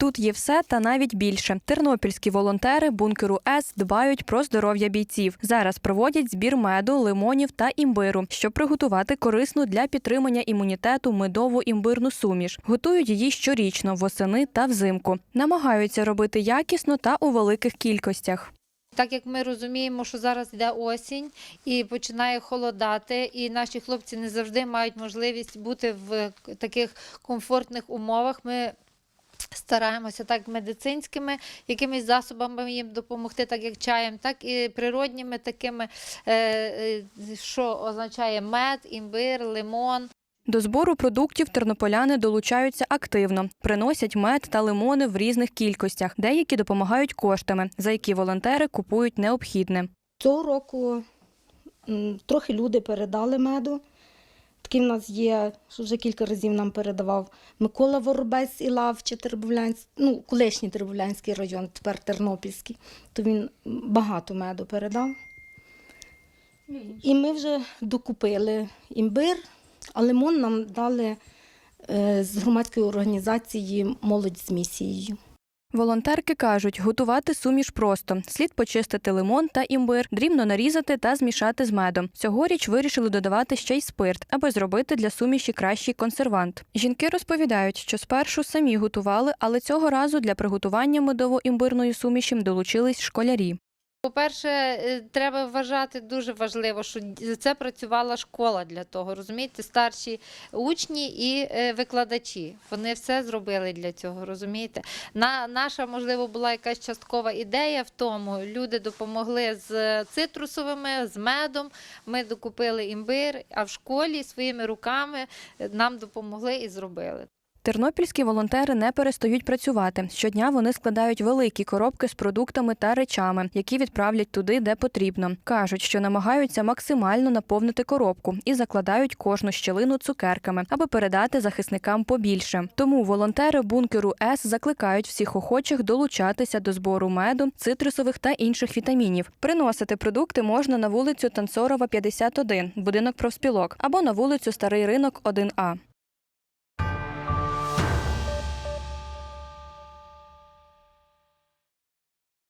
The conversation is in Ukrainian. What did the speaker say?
Тут є все та навіть більше. Тернопільські волонтери бункеру С дбають про здоров'я бійців. Зараз проводять збір меду, лимонів та імбиру, щоб приготувати корисну для підтримання імунітету медову імбирну суміш. Готують її щорічно восени та взимку. Намагаються робити якісно та у великих кількостях. Так як ми розуміємо, що зараз йде осінь і починає холодати, і наші хлопці не завжди мають можливість бути в таких комфортних умовах. Ми стараємося так медицинськими якимись засобами їм допомогти, так як чаєм, так і природніми такими, е, е, що означає мед, імбир, лимон. До збору продуктів тернополяни долучаються активно, приносять мед та лимони в різних кількостях. Деякі допомагають коштами, за які волонтери купують необхідне. Цього року трохи люди передали меду. Такий в нас є, що вже кілька разів нам передавав Микола Воробець і Лавче, Тербовлянський, ну, колишній Тербовлянський район, тепер Тернопільський. То він багато меду передав. І ми вже докупили імбир, а лимон нам дали е, з громадської організації Молодь з місією. Волонтерки кажуть, готувати суміш просто. Слід почистити лимон та імбир, дрібно нарізати та змішати з медом. Цьогоріч вирішили додавати ще й спирт, аби зробити для суміші кращий консервант. Жінки розповідають, що спершу самі готували, але цього разу для приготування медово-імбирної суміші долучились школярі. По-перше, е, треба вважати дуже важливо, що це працювала школа для того. Розумієте, старші учні і е, викладачі. Вони все зробили для цього. Розумієте, На наша можливо була якась часткова ідея в тому. Люди допомогли з цитрусовими, з медом. Ми докупили імбир, а в школі своїми руками е, нам допомогли і зробили. Тернопільські волонтери не перестають працювати. Щодня вони складають великі коробки з продуктами та речами, які відправлять туди, де потрібно. кажуть, що намагаються максимально наповнити коробку і закладають кожну щілину цукерками, аби передати захисникам побільше. Тому волонтери бункеру С закликають всіх охочих долучатися до збору меду, цитрусових та інших вітамінів. Приносити продукти можна на вулицю Танцорова, 51, будинок профспілок, або на вулицю Старий ринок 1А.